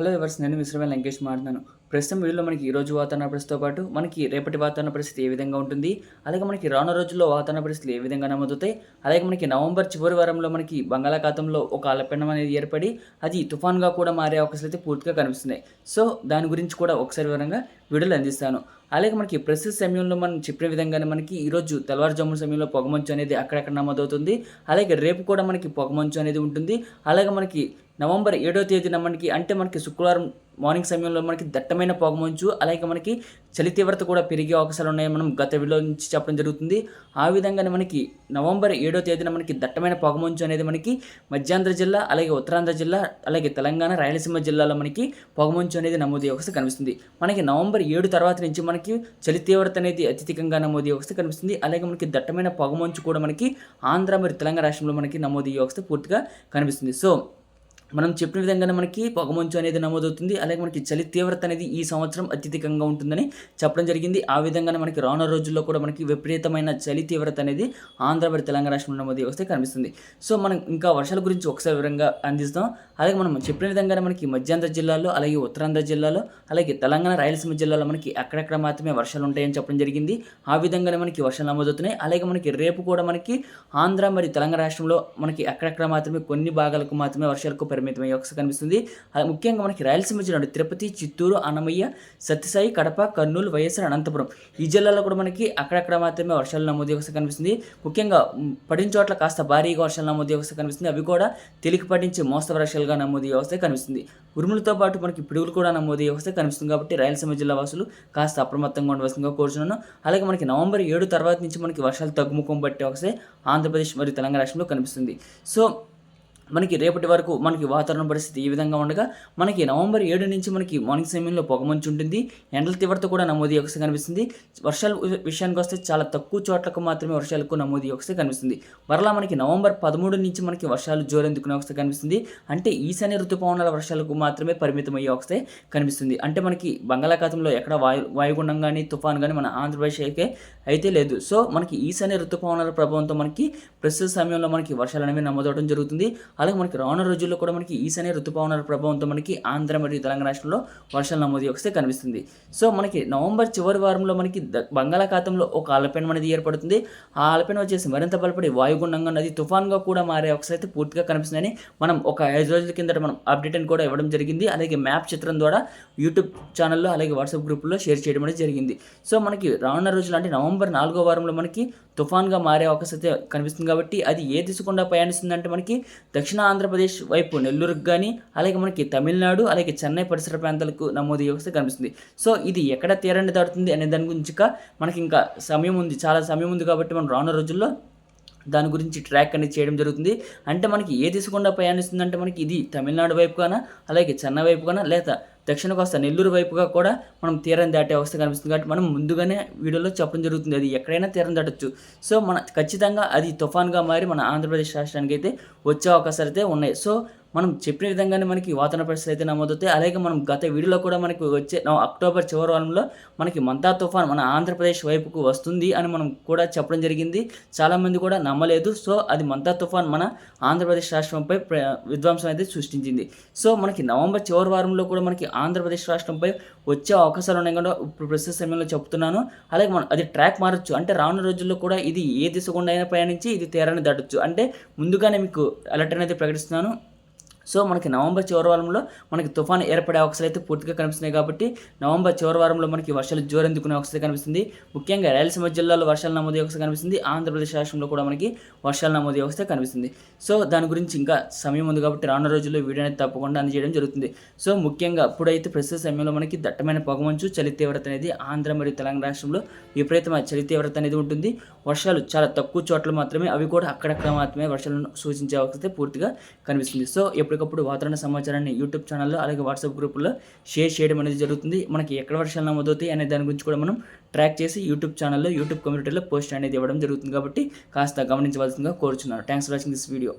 Hello ఎవర్స్ నేను మిశ్రమ లంకేష్ మాట్లాడుతున్నాను. ప్రస్తుతం వీడియోలో మనకి ఈ రోజు వాతావరణ పరిస్థితితో పాటు మనకి రేపటి వాతావరణ పరిస్థితి ఏ విధంగా ఉంటుంది? అలాగే మనకి రానున్న రోజుల్లో వాతావరణ పరిస్థితులు ఏ విధంగా నమోదవుతాయి? అలాగే మనకి నవంబర్ చివరి వారంలో మనకి బంగాళాఖాతంలో ఒక అలపెండం అనేది ఏర్పడి అది తుఫాన్గా కూడా మారే అవకాశాలు అయితే పూర్తిగా కనిపిస్తున్నాయి. సో దాని గురించి కూడా ఒకసారి వివరంగా వీడియోలు అందిస్తాను. అలాగే మనకి ప్రస్తుత సమయంలో మనం చెప్పిన విధంగానే మనకి ఈరోజు తెల్లవారుజామున సమయంలో పొగమంచు అనేది అక్కడక్కడ నమోదవుతుంది? అలాగే రేపు కూడా మనకి పొగమంచు అనేది ఉంటుంది. అలాగే మనకి నవంబర్ ఏడో తేదీన మనకి అంటే మనకి శుక్రవారం మార్నింగ్ సమయంలో మనకి దట్టమైన పొగమంచు అలాగే మనకి చలి తీవ్రత కూడా పెరిగే అవకాశాలు ఉన్నాయి. మనం గత వీడియో నుంచి చెప్పడం జరుగుతుంది. ఆ విధంగానే మనకి నవంబర్ ఏడో తేదీన మనకి దట్టమైన పొగమంచు అనేది మనకి మధ్యాంధ్ర జిల్లా అలాగే ఉత్తరాంధ్ర జిల్లా అలాగే తెలంగాణ రాయలసీమ జిల్లాలో మనకి పొగమంచు అనేది నమోదు అవకాశం కనిపిస్తుంది. మనకి నవంబర్ ఏడు తర్వాత నుంచి మనకి చలి తీవ్రత అనేది అత్యధికంగా నమోదు అవకాశం కనిపిస్తుంది. అలాగే మనకి దట్టమైన పొగమంచు కూడా మనకి ఆంధ్ర మరియు తెలంగాణ రాష్ట్రంలో మనకి నమోదు అవకాశం పూర్తిగా కనిపిస్తుంది. సో మనం చెప్పిన విధంగానే మనకి పొగమంచు అనేది నమోదవుతుంది. అలాగే మనకి చలి తీవ్రత అనేది ఈ సంవత్సరం అత్యధికంగా ఉంటుందని చెప్పడం జరిగింది. ఆ విధంగానే మనకి రానున్న రోజుల్లో కూడా మనకి విపరీతమైన చలి తీవ్రత అనేది ఆంధ్ర మరియు తెలంగాణ రాష్ట్రంలో నమోదు వస్తే కనిపిస్తుంది. సో మనం ఇంకా వర్షాల గురించి ఒకసారి వివరంగా అందిస్తాం. అలాగే మనం చెప్పిన విధంగానే మనకి మధ్యాంధ్ర జిల్లాలో అలాగే ఉత్తరాంధ్ర జిల్లాలో అలాగే తెలంగాణ రాయలసీమ జిల్లాలో మనకి అక్కడక్కడ మాత్రమే వర్షాలు ఉంటాయని చెప్పడం జరిగింది. ఆ విధంగానే మనకి వర్షాలు నమోదవుతున్నాయి. అలాగే మనకి రేపు కూడా మనకి ఆంధ్ర మరియు తెలంగాణ రాష్ట్రంలో మనకి అక్కడక్కడ మాత్రమే కొన్ని భాగాలకు మాత్రమే వర్షాలకు పరిమితమయ్యే అవకాశం కనిపిస్తుంది. ముఖ్యంగా మనకి రాయలసీమ జిల్లా తిరుపతి చిత్తూరు అన్నమయ్య సత్యసాయి కడప కర్నూలు వైఎస్ఆర్ అనంతపురం. ఈ జిల్లాలో కూడా మనకి అక్కడక్కడ మాత్రమే వర్షాలు నమోదు అవకాశం కనిపిస్తుంది. ముఖ్యంగా పడిన చోట్ల కాస్త భారీగా వర్షాలు నమోదు అవకాశం కనిపిస్తుంది. అవి కూడా తేలిక పడించే మోస్తరు వర్షాలుగా నమోదు వ్యవస్థ కనిపిస్తుంది. ఉరుములతో పాటు మనకి పిడుగులు కూడా నమోదు వ్యవస్థ కనిపిస్తుంది. కాబట్టి రాయలసీమ జిల్లా వాసులు కాస్త అప్రమత్తంగా ఉండవలసిందిగా కోరుచున్నాను. అలాగే మనకి నవంబర్ ఏడు తర్వాత నుంచి మనకి వర్షాలు తగ్గుముఖం బట్టే ఒకసారి ఆంధ్రప్రదేశ్ మరియు తెలంగాణ రాష్ట్రంలో కనిపిస్తుంది. సో మనకి రేపటి వరకు మనకి వాతావరణ పరిస్థితి ఈ విధంగా ఉండగా మనకి నవంబర్ ఏడు నుంచి మనకి మార్నింగ్ సమయంలో పొగమంచు ఉంటుంది. ఎండల తీవ్రత కూడా నమోదు యొక్క కనిపిస్తుంది. వర్షాలు విషయానికి వస్తే చాలా తక్కువ చోట్లకు మాత్రమే వర్షాలకు నమోదు యొక్క కనిపిస్తుంది. మరలా మనకి నవంబర్ పదమూడు నుంచి మనకి వర్షాలు జోరెందుకునే వస్తే కనిపిస్తుంది. అంటే ఈశాన్య ఋతుపవనాల వర్షాలకు మాత్రమే పరిమితం అయ్యే వస్తే కనిపిస్తుంది. అంటే మనకి బంగాళాఖాతంలో ఎక్కడ వాయు వాయుగుండం కానీ తుఫాన్ కానీ మన ఆంధ్రప్రదేశ్ అయితే అయితే లేదు. సో మనకి ఈశాన్య ఋతుపవనాల ప్రభావంతో మనకి ప్రస్తుత సమయంలో మనకి వర్షాలు అనేవి నమోదవడం జరుగుతుంది. అలాగే మనకి రానున్న రోజుల్లో కూడా మనకి ఈశాన్య ఋతుపవనాల ప్రభావంతో మనకి ఆంధ్ర మరియు తెలంగాణ రాష్ట్రంలో వర్షాలు నమోదు వస్తే కనిపిస్తుంది. సో మనకి నవంబర్ చివరి వారంలో మనకి బంగాళాఖాతంలో ఒక అల్పీనం అనేది ఏర్పడుతుంది. ఆ అల్పీనం వచ్చేసి మరింత బలపడి వాయుగుండంగా నది తుఫాన్గా కూడా మారే అవకాశం అయితే పూర్తిగా కనిపిస్తుందని మనం ఒక ఐదు రోజుల కిందట మనం అప్డేట్ అని కూడా ఇవ్వడం జరిగింది. అలాగే మ్యాప్ చిత్రం ద్వారా యూట్యూబ్ ఛానల్లో అలాగే వాట్సాప్ గ్రూప్లో షేర్ చేయడం అనేది జరిగింది. సో మనకి రానున్న రోజులు అంటే నవంబర్ నాలుగో వారంలో మనకి తుఫాన్గా మారే అవకాశం అయితే కనిపిస్తుంది కాబట్టి అది ఏ దిశకుండా ప్రయాణిస్తుందంటే మనకి దక్షిణ ఆంధ్రప్రదేశ్ వైపు నెల్లూరుకు కానీ అలాగే మనకి తమిళనాడు అలాగే చెన్నై పరిసర ప్రాంతాలకు నమోదు వ్యవస్థ కనిపిస్తుంది. సో ఇది ఎక్కడ తీరండి దాడుతుంది అనే దాని గురించి మనకి ఇంకా సమయం ఉంది. చాలా సమయం ఉంది కాబట్టి మనం రానున్న రోజుల్లో దాని గురించి ట్రాక్ అనేది చేయడం జరుగుతుంది. అంటే మనకి ఏ దిశకుండా ప్రయాణిస్తుంది ప్రయాణిస్తుందంటే మనకి ఇది తమిళనాడు వైపు కానా అలాగే చెన్నై వైపు కానా లేదా దక్షిణ కోస్తా నెల్లూరు వైపుగా కూడా మనం తీరం దాటే అవస్థ కనిపిస్తుంది కాబట్టి మనం ముందుగానే వీడియోలో చెప్పడం జరుగుతుంది. అది ఎక్కడైనా తీరం దాటచ్చు. సో మన ఖచ్చితంగా అది తుఫాన్గా మారి మన ఆంధ్రప్రదేశ్ రాష్ట్రానికి అయితే వచ్చే అవకాశాలు అయితే ఉన్నాయి. సో మనం చెప్పిన విధంగానే మనకి వాతావరణ పరిస్థితులు అయితే నమోదవుతాయి. అలాగే మనం గత వీడియోలో కూడా మనకి వచ్చే అక్టోబర్ చివరి వారంలో మనకి మంతా తుఫాన్ మన ఆంధ్రప్రదేశ్ వైపుకు వస్తుంది అని మనం కూడా చెప్పడం జరిగింది. చాలామంది కూడా నమ్మలేదు. సో అది మంతా తుఫాన్ మన ఆంధ్రప్రదేశ్ రాష్ట్రంపై విధ్వంసం అయితే సృష్టించింది. సో మనకి నవంబర్ చివరి వారంలో కూడా మనకి ఆంధ్రప్రదేశ్ రాష్ట్రంపై వచ్చే అవకాశాలు ఉన్నాయి కూడా ఇప్పుడు ప్రస్తుత సమయంలో చెప్తున్నాను. అలాగే మనం అది ట్రాక్ మారచ్చు. అంటే రానున్న రోజుల్లో కూడా ఇది ఏ దిశ గుండా అయినా ప్రయాణించి ఇది తీరాన్ని దాటచ్చు. అంటే ముందుగానే మీకు అలర్ట్ అనేది ప్రకటిస్తున్నాను. సో మనకి నవంబర్ చివరి వారంలో మనకి తుఫాన్ ఏర్పడే అవకాశాలు అయితే పూర్తిగా కనిపిస్తున్నాయి కాబట్టి నవంబర్ చివరి వారంలో మనకి వర్షాలు జోరెందుకునే అవకాశం కనిపిస్తుంది. ముఖ్యంగా రాయలసీమ జిల్లాలో వర్షాలు నమోదు అవకాశం కనిపిస్తుంది. ఆంధ్రప్రదేశ్ రాష్ట్రంలో కూడా మనకి వర్షాలు నమోదు అవకాశం కనిపిస్తుంది. సో దాని గురించి ఇంకా సమయం ఉంది కాబట్టి రానున్న రోజుల్లో వీడియో అనేది తప్పకుండా అందజేయడం జరుగుతుంది. సో ముఖ్యంగా ఇప్పుడైతే ప్రస్తుత సమయంలో మనకి దట్టమైన పొగమంచు చలి తీవ్రత అనేది ఆంధ్ర మరియు తెలంగాణ రాష్ట్రంలో విపరీతమైన చలి తీవ్రత అనేది ఉంటుంది. వర్షాలు చాలా తక్కువ చోట్ల మాత్రమే అవి కూడా అక్కడక్కడ మాత్రమే వర్షాలను సూచించే అవకాశం పూర్తిగా కనిపిస్తుంది. సో ఎప్పుడు ఎప్పటికప్పుడు వాతావరణ సమాచారాన్ని యూట్యూబ్ ఛానల్లో అలాగే వాట్సాప్ గ్రూపుల్లో షేర్ చేయడం అనేది జరుగుతుంది. మనకి ఎక్కడ వర్షాలు నమోదవుతాయి అనే దాని గురించి కూడా మనం ట్రాక్ చేసి యూట్యూబ్ ఛానల్లో యూట్యూబ్ కమ్యూనిటీలో పోస్ట్ అనేది ఇవ్వడం జరుగుతుంది కాబట్టి కాస్త గమనించవలసిందిగా కోరుచున్నాను. Thanks for watching this video